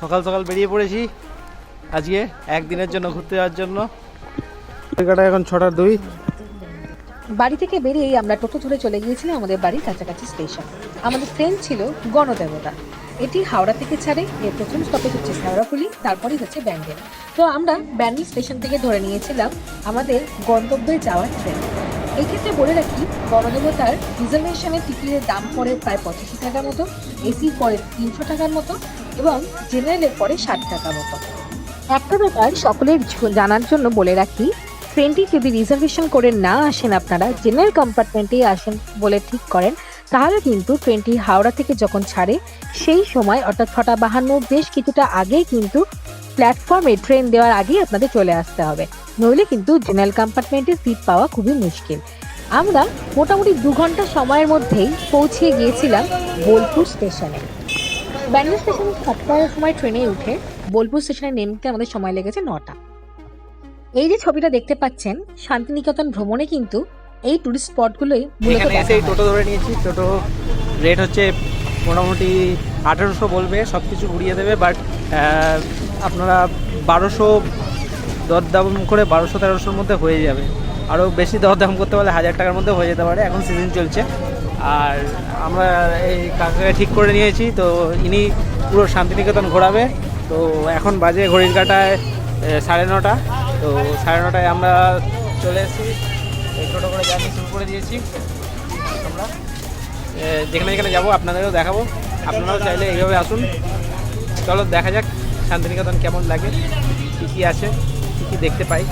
সকাল সকাল বেরিয়ে পড়েছি। আজকে একদিনের জন্য ঘুরতে যাওয়ার জন্য। জায়গাটা এখন ছটার দুই। বাড়ি থেকে বেরিয়েই আমরা টোটো ধরে চলে গিয়েছিলাম আমাদের বাড়ির কাছাকাছি স্টেশন। আমাদের ট্রেন ছিল গণদেবতা। এটি হাওড়া থেকে ছাড়ে, এর প্রথম স্টপেজ হচ্ছে শেওড়াফুলি তারপরেই হচ্ছে ব্যান্ডেল। তো আমরা ব্যান্ডেল স্টেশন থেকে ধরে নিয়েছিলাম আমাদের গন্তব্যে যাওয়ার ট্রেন। এই ক্ষেত্রে বলে রাখি, গণদেবতার রিজার্ভেশনের টিকিটের দাম পড়ে প্রায় পঁচাশি টাকার মতো এসি পরে তিনশো টাকার মতো এবং জেনারেলের পরে ষাট টাকা মতো। একটা ব্যাপার সকলের জানার জন্য বলে রাখি, ট্রেনটি যদি রিজার্ভেশন করে না আসেন আপনারা, জেনারেল কম্পার্টমেন্টেই আসেন বলে ঠিক করেন, তাহলে কিন্তু ট্রেনটি হাওড়া থেকে যখন ছাড়ে, সেই সময় অর্থাৎ ছটা বাহান্ন বেশ কিছুটা আগেই কিন্তু প্ল্যাটফর্মে ট্রেন দেওয়ার আগেই আপনাদের চলে আসতে হবে। নইলে কিন্তু জেনারেল কম্পার্টমেন্টে সিট পাওয়া খুবই মুশকিল। আমরা মোটামুটি দু ঘণ্টা সময়ের মধ্যেই পৌঁছে গিয়েছিলাম বোলপুর স্টেশনে। ব্যান্ডেল স্টেশন সাতটার সময় ট্রেনে উঠে বোলপুর স্টেশনে নেমতে আমাদের সময় লেগেছে নটা। এই যে ছবিটা দেখতে পাচ্ছেন শান্তিনিকেতন ভ্রমণে কিন্তু এই টুরিস্ট স্পটগুলোই এখানে টোটো ধরে নিয়েছি। টোটো রেট হচ্ছে মোটামুটি আঠেরোশো বলবে সব কিছু ঘুরিয়ে দেবে বাট আপনারা বারোশো দরদাম করে বারোশো তেরোশোর মধ্যে হয়ে যাবে। আরও বেশি দরদাম করতে পারলে হাজার টাকার মধ্যে হয়ে যেতে পারে। এখন সিজন চলছে। আর আমরা এই কাকাকে ঠিক করে নিয়েছি, তো ইনি পুরো শান্তিনিকেতন ঘোরাবে। তো এখন বাজে ঘড়ির কাটায় সাড়ে নটা। তো সাড়ে নটায় আমরা চলে এসেছি। টোটো করে জার্নি শুরু করে দিয়েছি। আমরা যেখানে যেখানে যাব, আপনাদেরও দেখাবো। আপনারাও চাইলে এইভাবে আসুন। চলো, দেখা যাক শান্তিনিকেতন কেমন লাগে, কী কী আছে, কী কী দেখতে পাই।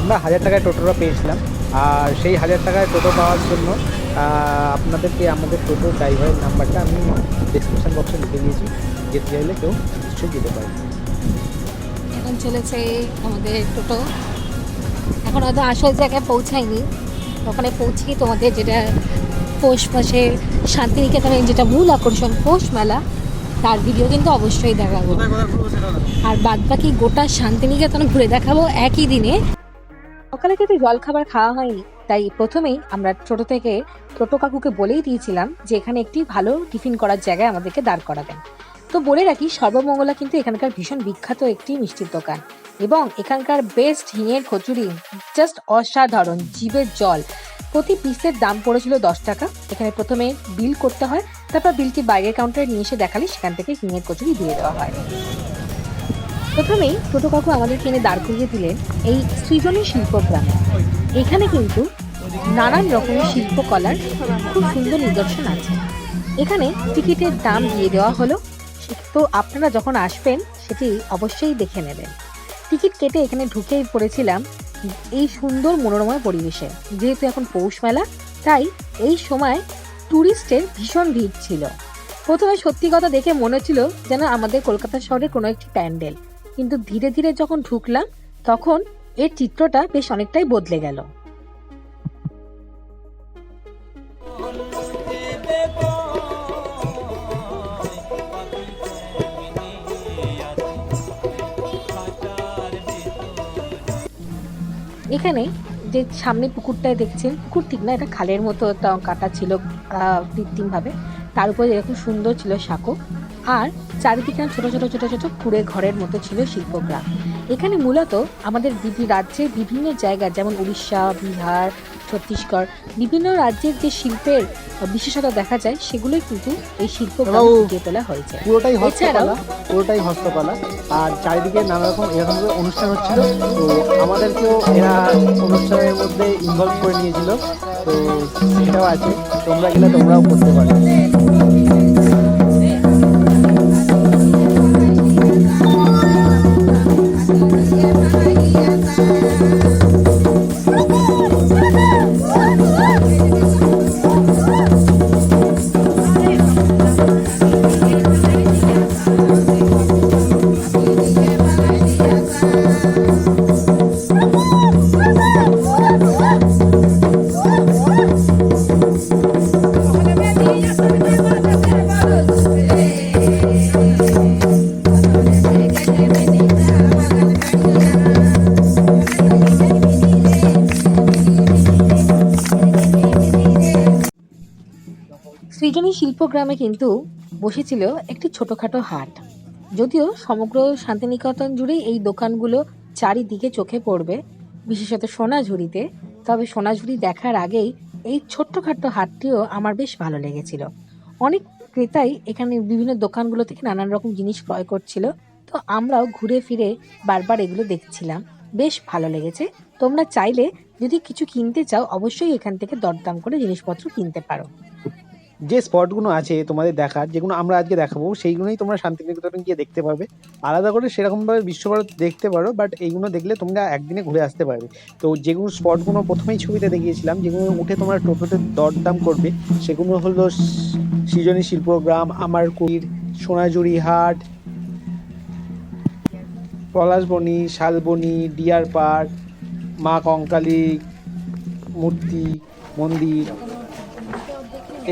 আমরা হাজার টাকায় টোটোটা পেয়েছিলাম। আর সেই হাজার টাকায় টোটো পাওয়ার জন্য আপনাদেরকে আমাদের টোটো ড্রাইভারের নাম্বারটা আমি ডিসক্রিপশন বক্সে লিখে দিয়েছি যেতে চাইলে কেউ নিশ্চয়ই যেতে পারে। এখন চলেছে আমাদের টোটো এখন হয়তো আসল জায়গায় পৌঁছায়নি। ওখানে পৌঁছিয়ে তোমাদের যেটা পৌষ মাসে শান্তিনিকেতনের যেটা মূল আকর্ষণ পৌষ মেলা তার ভিডিও কিন্তু অবশ্যই দেখাবো। আর বাদ বাকি গোটা শান্তিনিকেতন ঘুরে দেখাবো একই দিনে। সকালে কিন্তু জলখাবার খাওয়া হয়নি। তাই প্রথমেই আমরা ছোট থেকে টোটো কাকুকে বলেই দিয়েছিলাম যে এখানে একটি ভালো টিফিন করার জায়গায় আমাদেরকে দাঁড় করাবেন। তো বলে রাখি, সর্বমঙ্গলা কিন্তু এখানকার ভীষণ বিখ্যাত একটি মিষ্টির দোকান এবং এখানকার বেস্ট হিঙের কচুরি জাস্ট অসাধারণ জীবের জল। প্রতি পিসের দাম পড়েছিল দশ টাকা। এখানে প্রথমে বিল করতে হয়, তারপর বিলটি বাইরের কাউন্টারে নিয়ে এসে দেখালে সেখান থেকে হিঙের কচুরি দিয়ে দেওয়া হয়। প্রথমেই টোটো কাকু আমাদের কিনে দাঁড় করিয়ে দিলেন এই সৃজনী শিল্পগ্রাম এখানে কিন্তু নানান রকমের শিল্পকলার খুব সুন্দর নিদর্শন আছে। এখানে টিকিটের দাম দিয়ে দেওয়া হলো। তো আপনারা যখন আসবেন, সেটি অবশ্যই দেখে নেবেন। টিকিট কেটে এখানে ঢুকেই পড়েছিলাম এই সুন্দর মনোরময় পরিবেশে। যেহেতু এখন পৌষ মেলা, তাই এই সময় ট্যুরিস্টের ভীষণ ভিড় ছিল। প্রথমে সত্যি কথা দেখে মনে হচ্ছিল যেন আমাদের কলকাতা শহরের কোনো একটি প্যান্ডেল। কিন্তু ধীরে ধীরে যখন ঢুকলাম, তখন এর চিত্রটা বেশ অনেকটাই বদলে গেল। এখানে যে সামনে পুকুরটায় দেখছেন, পুকুর ঠিক না, এটা খালের মতো কাটা ছিল কৃত্রিমভাবে। তার উপরে এরকম সুন্দর ছিল সাঁকো। আর চারিদিকে ছোট ছোট ছোট ছোট কুড়ে ঘরের মতো ছিল শিল্পগ্রাম এখানে মূলত আমাদের বিভি রাজ্যের বিভিন্ন জায়গা যেমন উড়িষ্যা বিহার ছত্তিশগড় বিভিন্ন রাজ্যের যে শিল্পের বিশেষতা দেখা যায় সেগুলোই কিন্তু এই শিল্প ফুটিয়ে তোলা হয়েছে। পুরোটাই হস্তকলা, পুরোটাই হস্তকলা। আর চারিদিকে নানা রকম এরকম অনুষ্ঠান হচ্ছিল। তো আমাদেরকেও এরা অনুষ্ঠানের মধ্যে ইনভলভ করে নিয়েছিল। তো সেটাও আছে। তোমরা গেলে তোমরাও করতে পারো। সৃজনী শিল্পগ্রামে কিন্তু বসেছিল একটি ছোটোখাটো হাট। যদিও সমগ্র শান্তিনিকেতন জুড়ে এই দোকানগুলো চারিদিকে চোখে পড়বে, বিশেষত সোনাঝুরিতে। তবে সোনাঝুরি দেখার আগেই এই ছোট্টখাট্ট হাটটিও আমার বেশ ভালো লেগেছিল। অনেক ক্রেতাই এখানে বিভিন্ন দোকানগুলো থেকে নানান রকম জিনিস ক্রয় করছিল। তো আমরাও ঘুরে ফিরে বারবার এগুলো দেখছিলাম। বেশ ভালো লেগেছে। তোমরা চাইলে যদি কিছু কিনতে চাও, অবশ্যই এখান থেকে দরদাম করে জিনিসপত্র কিনতে পারো। যে স্পটগুলো আছে তোমাদের দেখার, যেগুলো আমরা আজকে দেখাবো, সেইগুলোই তোমরা শান্তিনিকেতনে গিয়ে দেখতে পাবে আলাদা করে সেরকমভাবে বিশ্বভারত দেখতে পারো বাট এইগুলো দেখলে তোমরা একদিনে ঘুরে আসতে পারবে। তো যেগুলো স্পটগুলো প্রথমেই ছবিতে দেখিয়েছিলাম, যেগুলো উঠে তোমরা টোটোতে দরদাম করবে, সেগুলো হলো সৃজনী শিল্পগ্রাম আমার কুইর সোনাঝুরি হাট, পলাশবনি, শালবনি, ডিয়ার পার্ক, মা কঙ্কালী, মূর্তি, মন্দির।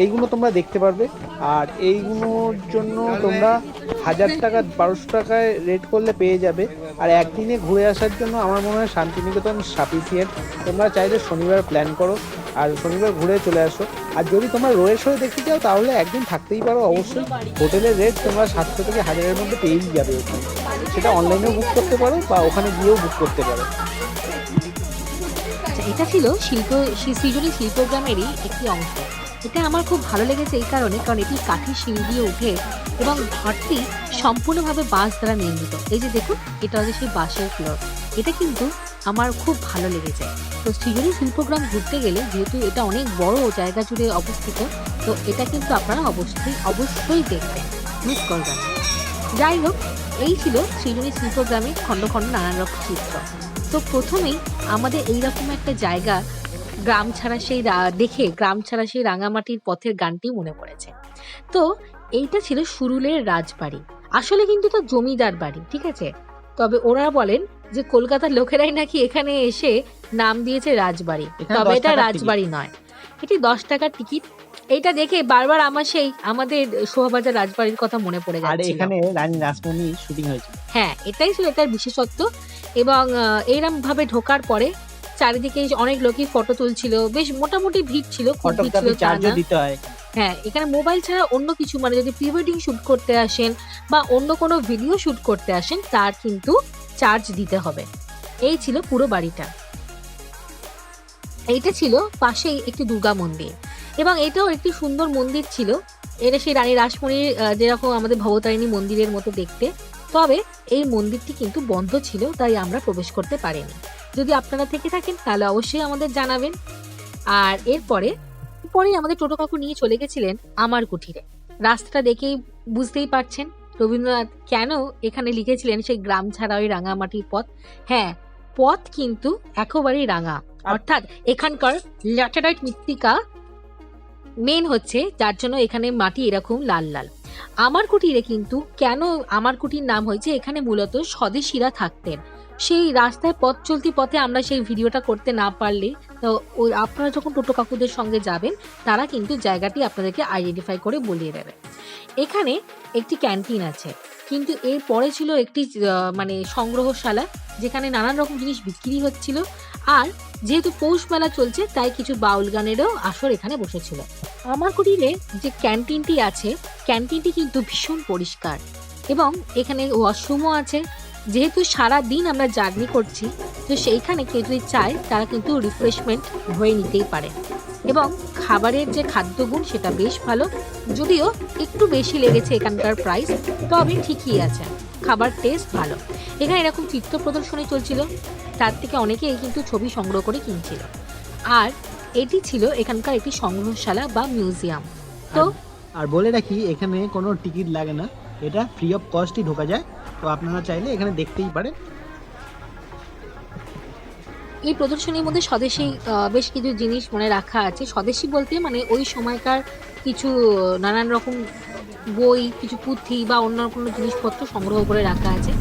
এইগুলো তোমরা দেখতে পারবে। আর এইগুলোর জন্য তোমরা হাজার টাকা, বারোশো টাকায় রেট করলে পেয়ে যাবে। আর একদিনে ঘুরে আসার জন্য আমার মনে হয় শান্তিনিকেতন সাফিসিয়েন্ট তোমরা চাইলে শনিবার প্ল্যান করো আর শনিবার ঘুরে চলে আসো। আর যদি তোমরা রোয়ের শো দেখতে চাও, তাহলে একদিন থাকতেই পারো অবশ্যই। হোটেলের রেট তোমরা সাতশো থেকে হাজারের মধ্যে পেয়েই যাবে ওখানে। সেটা অনলাইনেও বুক করতে পারো বা ওখানে গিয়েও বুক করতে পারো। আচ্ছা এটা ছিল শিল্প সৃজনী শিল্পগ্রামেরই একটি অংশ। এটা আমার খুব ভালো লেগেছে এই কারণে, কারণ এটি কাঠের সিঁড়ি দিয়ে উঠে এবং ঘরটি সম্পূর্ণভাবে বাঁশ দ্বারা নির্মিত। এই যে দেখুন, এটা হচ্ছে সেই বাঁশের ফ্লোর। এটা কিন্তু আমার খুব ভালো লেগেছে। তো সৃজনী শিল্পগ্রাম ঘুরতে গেলে যেহেতু এটা অনেক বড় জায়গা জুড়ে অবস্থিত, তো এটা কিন্তু আপনারা অবশ্যই অবশ্যই দেখবেন। মিস করবেন যাই হোক, এই ছিল সৃজনী শিল্পগ্রামের খণ্ড খণ্ড নানান রকম চিত্র। তো প্রথমেই আমাদের এইরকম একটা জায়গা গ্রাম ছাড়া সেই দেখে গ্রাম ছাড়া সেই রাঙামাটির পথের গানটি মনে পড়েছে। তো এইটা ছিল সুরুলের রাজবাড়ি। আসলে কিন্তু তো জমিদার বাড়ি ঠিক আছে? তবে ওরা বলেন যে কলকাতার লোকেরাই নাকি এখানে এসে নাম দিয়েছে রাজবাড়ি। তবে এটা রাজবাড়ি নয়। এটি দশ টাকার টিকিট এইটা দেখে বারবার আমার সেই আমাদের শোভাবাজার রাজবাড়ির কথা মনে পড়ে আর যাচ্ছে এখানে রানী রাসমণি শুটিং হয়েছে হ্যাঁ এটাই ছিল এটার বিশেষত্ব। এবং এইরকম ভাবে ঢোকার পরে চারিদিকে অনেক লোকই ফটো তুলছিল বেশ মোটামুটি ভিড় ছিল খুব ভিড় ছিল চার্জও দিতে হয়। হ্যাঁ এখানে মোবাইল ছাড়া অন্য কিছু মানে যদি প্রি ওয়েডিং শুট করতে আসেন বা অন্য কোনো ভিডিও শুট করতে আসেন তার কিন্তু চার্জ দিতে হবে। এই ছিল পুরো বাড়িটা। এইটা ছিল পাশেই একটি দুর্গা মন্দির। এবং এটাও একটি সুন্দর মন্দির ছিল। এটা সেই রানী রাসমণির যেরকম আমাদের ভবতারিণী মন্দিরের মতো দেখতে। তবে এই মন্দিরটি কিন্তু বন্ধ ছিল তাই আমরা প্রবেশ করতে পারিনি। যদি আপনারা থেকে থাকেন, তাহলে অবশ্যই আমাদের জানাবেন। আর এরপরে পরে আমাদের টোটো কাকু নিয়ে চলে গেছিলেন আমার কুঠিরে। রাস্তাটা দেখেই বুঝতেই পারছেন, রবীন্দ্রনাথ কেন এখানে লিখেছিলেন সেই গ্রাম ছাড়া ওই রাঙামাটির পথ? হ্যাঁ পথ কিন্তু একেবারেই রাঙা। অর্থাৎ এখানকার ল্যাটেরাইট মৃত্তিকা মেন হচ্ছে, যার জন্য এখানে মাটি এরকম লাল লাল। আমার কুটিরে কিন্তু কেন আমার কুটির নাম হয়েছে? এখানে মূলত স্বদেশীরা থাকতেন। সেই রাস্তায় পথ চলতি পথে আমরা সেই ভিডিওটা করতে না পারলে, তো ওই আপনারা যখন টোটো কাকুদের সঙ্গে যাবেন, তারা কিন্তু জায়গাটি আপনাদেরকে আইডেন্টিফাই করে বলিয়ে দেবে। এখানে একটি ক্যান্টিন আছে। কিন্তু এর পরে ছিল একটি মানে সংগ্রহশালা, যেখানে নানান রকম জিনিস বিক্রি হচ্ছিল। আর যেহেতু পৌষ মেলা চলছে, তাই কিছু বাউল গানেরও আসর এখানে বসেছিল। আমার কুটিরে যে ক্যান্টিনটি আছে, ক্যান্টিনটি কিন্তু ভীষণ পরিষ্কার এবং এখানে ওয়াশরুমও আছে। যেহেতু সারা দিন আমরা জার্নি করছি, তো সেইখানে কেউ যদি চায়, তারা কিন্তু রিফ্রেশমেন্ট হয়ে নিতেই পারে। এবং খাবারের যে খাদ্যগুণ, সেটা বেশ ভালো। যদিও একটু বেশি লেগেছে এখানকার প্রাইস তবে ঠিকই আছে। খাবার টেস্ট ভালো। এখানে এরকম চিত্র প্রদর্শনী চলছিল। তার থেকে অনেকেই কিন্তু ছবি সংগ্রহ করে কিনছিল। আর এটি ছিল এখানকার একটি সংগ্রহশালা বা মিউজিয়াম। তো আর বলে রাখি এখানে কোনো টিকিট লাগে না। এটা ফ্রি অফ কস্টই ঢোকা যায়। তো আপনারা চাইলে এখানে দেখতেই পারেন। এই প্রদর্শনীর মধ্যে স্বদেশী বেশ কিছু জিনিস মানে রাখা আছে। স্বদেশী বলতে মানে ওই সময়কার কিছু নানান রকম বই কিছু পুঁথি বা অন্য কোনো জিনিসপত্র সংগ্রহ করে রাখা আছে।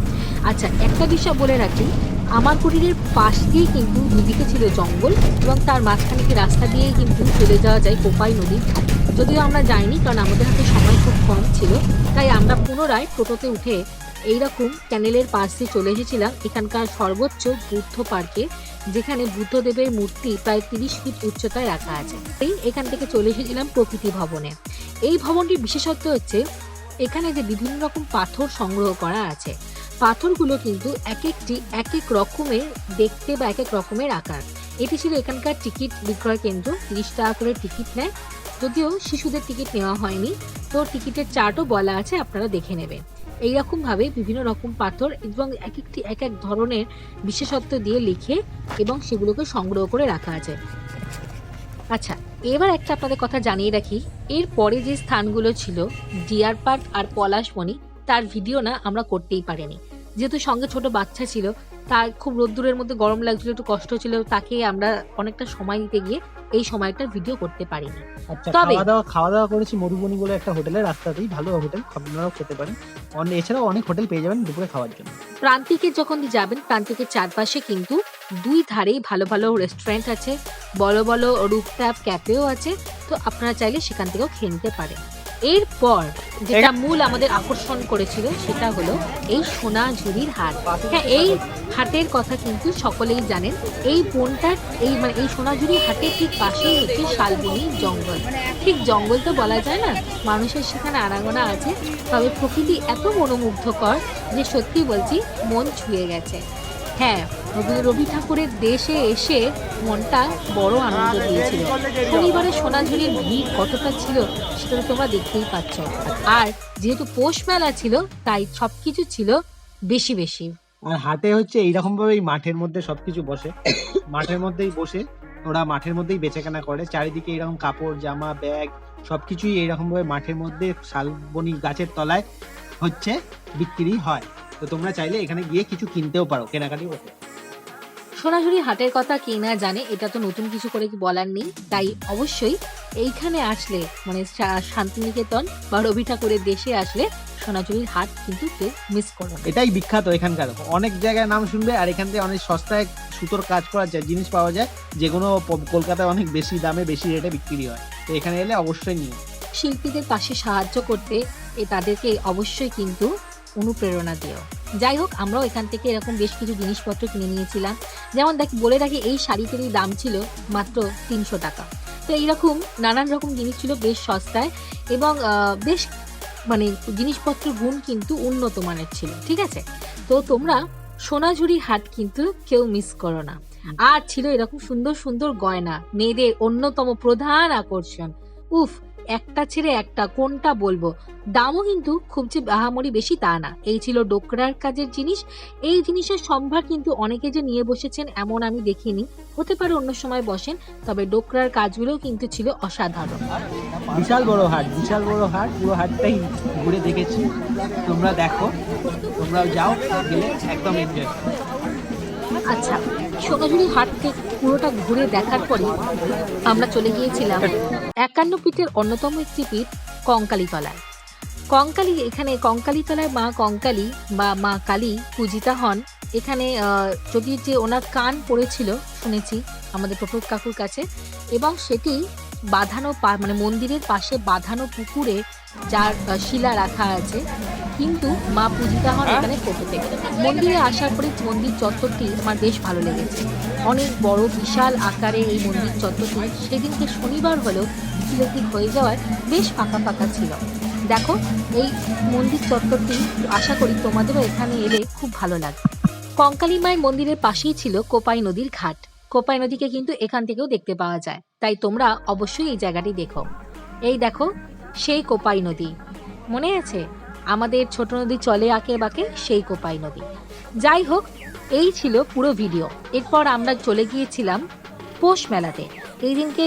আচ্ছা একটা বিষয় বলে রাখি। আমার কুটিরের পাশ দিয়েই কিন্তু দুদিকে ছিল জঙ্গল এবং তার মাঝখানে একটি রাস্তা দিয়েই কিন্তু চলে যাওয়া যায় কোপাই নদীর ধারে। যদিও আমরা যাইনি, কারণ আমাদের হাতে সময় খুব কম ছিল, তাই আমরা পুনরায় টোটোতে উঠে এইরকম ক্যানেলের পাশ দিয়ে চলে এসেছিলাম এখানকার সর্বোচ্চ বুদ্ধ পার্কে, যেখানে বুদ্ধদেবের মূর্তি প্রায় তিরিশ ফিট উচ্চতায় রাখা আছে। এই এখান থেকে চলে এসেছিলাম প্রকৃতি ভবনে। এই ভবনটির বিশেষত্ব হচ্ছে, এখানে যে বিভিন্ন রকম পাথর সংগ্রহ করা আছে পাথরগুলো কিন্তু এক একটি, এক এক রকমের, দেখতে বা এক এক রকমের আকার। এটি ছিল এখানকার টিকিট বিক্রয় কেন্দ্র, তিরিশ টাকা করে টিকিট নেয়। যদিও শিশুদের টিকিট নেওয়া হয়নি, তো টিকিটের চার্টও বলা আছে, আপনারা দেখে নেবেন। এইরকম ভাবে বিভিন্ন রকম পাথর এবং এক একটি, এক এক ধরনের বিশেষত্ব দিয়ে লিখে এবং সেগুলোকে সংগ্রহ করে রাখা আছে। আচ্ছা এবার একটা আপনাদের কথা জানিয়ে রাখি। এর পরে যে স্থানগুলো ছিল, ডিয়ার পার্ক আর পলাশমণি, তার ভিডিও না আমরা করতেই পারিনি। যেহেতু সঙ্গে ছোট বাচ্চা ছিল তার খুব রোদ্দুরের মধ্যে গরম লাগছিল একটু কষ্ট ছিল তাকে আমরা অনেকটা সময় দিতে গিয়ে এই সময়টা ভিডিও করতে পারিনি। আচ্ছা তবে- খাওয়া দাওয়া খাওয়া দাওয়া করেছি মধুবনী বলে একটা হোটেলের রাস্তাতেই ভালো হোটেল আপনারাও খেতে পারেন। অন্য এছাড়াও অনেক হোটেল পেয়ে যাবেন দুপুরে খাওয়ার জন্য। প্রান্তিকে যখন যাবেন প্রান্তিকের চারপাশে কিন্তু দুই ধারেই ভালো ভালো রেস্টুরেন্ট আছে বড় বড় রুফটপ ক্যাফেও আছে তো আপনারা চাইলে সেখান থেকেও খেয়ে নিতে পারেন। এরপর যেটা মূল আমাদের আকর্ষণ করেছিল সেটা হলো এই সোনা সোনাঝুরির হাট হ্যাঁ এই হাটের কথা কিন্তু সকলেই জানেন। এই বনটার এই মানে এই সোনাঝুরি হাটের ঠিক পাশেই হচ্ছে শালবনি জঙ্গল। ঠিক জঙ্গল তো বলা যায় না মানুষের সেখানে আনাগোনা আছে। তবে প্রকৃতি এত মনোমুগ্ধকর যে সত্যি বলছি মন ছুঁয়ে গেছে। হ্যাঁ রবি ঠাকুরের দেশে এসে মনটা বড় আনন্দ দিয়েছিল। শনিবারে সোনাঝুরির ভিড় কতটা ছিল সেটা তোমরা দেখতেই পাচ্ছ। আর যেহেতু পৌষ মেলা ছিল, তাই সবকিছু ছিল বেশি বেশি। আর হাটে হচ্ছে এইরকম ভাবে মাঠের মধ্যে সবকিছু বসে। মাঠের মধ্যেই বসে, ওরা মাঠের মধ্যেই বেচাকেনা করে। চারিদিকে এরকম কাপড়, জামা, ব্যাগ, সবকিছুই এইরকম ভাবে মাঠের মধ্যে শালবনি গাছের তলায় হচ্ছে বিক্রি হয়। তো তোমরা চাইলে এখানে গিয়ে কিছু কিনতেও পারো কেনাকাটি করতে। সোনাঝুরি হাটের কথা কে না জানে এটা তো নতুন কিছু করে কি বলার নেই। তাই অবশ্যই এইখানে আসলে মানে শান্তিনিকেতন বা রবি ঠাকুরের দেশে আসলে সোনাঝুরির হাট কিন্তু কেউ মিস করো এটাই বিখ্যাত এখানকার। অনেক জায়গায় নাম শুনবে আর এখান থেকে অনেক সস্তায় সুতোর কাজ করা যায় জিনিস পাওয়া যায় যেগুলো কলকাতায় অনেক বেশি দামে বেশি রেটে বিক্রি হয়। তো এখানে এলে অবশ্যই নিও। শিল্পীদের পাশে সাহায্য করতে এ তাদেরকে অবশ্যই কিন্তু অনুপ্রেরণা দিও। যাই হোক, আমরাও এখান থেকে এরকম বেশ কিছু জিনিসপত্র কিনে নিয়েছিলাম। যেমন দেখ, বলে রাখি, এই শাড়িটিরই দাম ছিল মাত্র তিনশো টাকা। তো এইরকম নানান রকম জিনিস ছিল বেশ সস্তায় এবং বেশ মানে জিনিসপত্রের গুণ কিন্তু উন্নত মানের ছিল, ঠিক আছে? তো তোমরা সোনাঝুরি হাট কিন্তু কেউ মিস করো না। আর ছিল এরকম সুন্দর সুন্দর গয়না, মেয়েদের অন্যতম প্রধান আকর্ষণ। উফ, একটা ছেড়ে একটা, কোনটা বলব? দামও কিন্তু খুব যে আহামরি বেশি তা না। এই ছিল ডোকরার কাজের জিনিস। এই জিনিসের সম্ভার কিন্তু অনেকে যে নিয়ে বসেছেন এমন আমি দেখিনি। হতে পারে অন্য সময় বসেন, তবে ডোকরার কাজগুলোও কিন্তু ছিল অসাধারণ। বিশাল বড় হাট, বিশাল বড় হাট, পুরো হাটটাই ঘুরে দেখেছি। তোমরা দেখো, তোমরাও যাও একদম এনজয় আচ্ছা সোনাঝুরি হাটকে পুরোটা ঘুরে দেখার পরে আমরা চলে গিয়েছিলাম একান্ন পীঠের অন্যতম একটি পীঠ কঙ্কালীতলায় কঙ্কালী, এখানে কঙ্কালীতলায় মা কঙ্কালী বা মা কালী পূজিতা হন। এখানে যদি যে ওনার কান পড়েছিল, শুনেছি আমাদের প্রফুর কাকুর কাছে, এবং সেটি বাঁধানো মানে মন্দিরের পাশে বাঁধানো পুকুরে যার শিলা রাখা আছে। কিন্তু মা পূজিতা হন এখানে ফটোতে মন্দিরে আসার পরে মন্দির চত্বরটি আমার বেশ ভালো লেগেছে। অনেক বড়, বিশাল আকারে এই মন্দির চত্বরটি সেদিনকে শনিবার হলেও বিকেলের হয়ে যাওয়ায় বেশ ফাঁকা ফাঁকা ছিল। দেখো, এই মন্দির চত্বরটি আশা করি তোমাদেরও এখানে এলে খুব ভালো লাগবে। কঙ্কালী মায়ের মন্দিরের পাশেই ছিল কোপাই নদীর ঘাট। কোপাই নদীকে কিন্তু এখান থেকেও দেখতে পাওয়া যায়। তাই তোমরা অবশ্যই এই জায়গাটি দেখো। এই দেখো সেই কোপাই নদী। মনে আছে? আমাদের ছোট নদী চলে আঁকে বাঁকে সেই কোপাই নদী। যাই হোক, এই ছিল পুরো ভিডিও। এরপর আমরা চলে গিয়েছিলাম পৌষ মেলাতে। এই দিনকে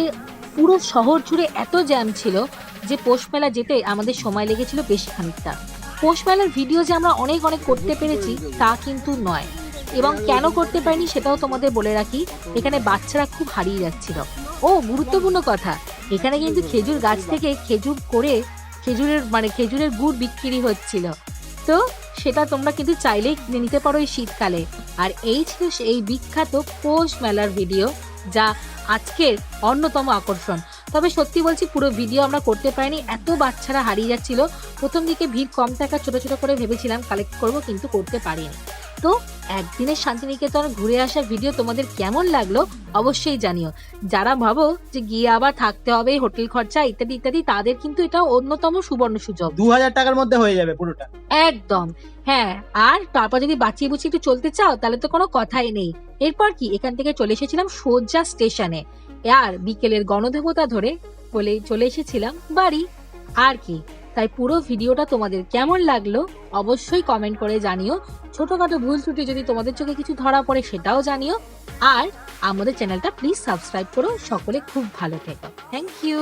পুরো শহর জুড়ে এত জ্যাম ছিল যে পৌষ মেলা যেতে আমাদের সময় লেগেছিল বেশ খানিকটা। পৌষ মেলার ভিডিও যে আমরা অনেক অনেক করতে পেরেছি তা কিন্তু নয়। এবং কেন করতে পারিনি সেটাও তোমাদের বলে রাখি। এখানে বাচ্চারা খুব হারিয়ে যাচ্ছিল। ও, গুরুত্বপূর্ণ কথা। এখানে কিন্তু খেজুর গাছ থেকে খেজুর করে খেজুরের মানে খেজুরের গুড় বিক্রি হচ্ছিল। তো সেটা তোমরা কিন্তু চাইলেই কিনে নিতে পারো এই শীতকালে। আর এই ছিল এই বিখ্যাত পৌষ মেলার ভিডিও, যা আজকের অন্যতম আকর্ষণ। তবে সত্যি বলছি, পুরো ভিডিও আমরা করতে পারিনি, এত বাচ্চারা হারিয়ে যাচ্ছিল। প্রথম দিকে ভিড় কম থাকা ছোট ছোট করে ভেবেছিলাম কালেক্ট করব, কিন্তু করতে পারিনি। তো একদিনের শান্তিনিকেতন ঘুরে আসা ভিডিও তোমাদের কেমন লাগল অবশ্যই জানিও। যারা ভাবো যে গিয়ে আবার থাকতে হবে হোটেল খরচা ইত্যাদি ইত্যাদি তাদের কিন্তু এটা অন্যতম সুবর্ণ সুযোগ। দু হাজার টাকার মধ্যে হয়ে যাবে পুরোটা। একদম। হ্যাঁ আর তারপর যদি বাঁচিয়ে বুঝিয়ে একটু চলতে চাও তাহলে তো কোনো কথাই নেই। এরপর কি? এখান থেকে চলে এসেছিলাম সোজা স্টেশনে। আর বিকেলের গণদেবতা ধরে বলে চলে এসেছিলাম বাড়ি। আর কি? তাই পুরো ভিডিওটা তোমাদের কেমন লাগল অবশ্যই কমেন্ট করে জানিও। ছোটোখাটো ভুল ত্রুটি যদি তোমাদের চোখে কিছু ধরা পড়ে সেটাও জানিও। আর আমাদের চ্যানেলটা প্লিজ সাবস্ক্রাইব করো, সকলে খুব ভালো থেকো। Thank you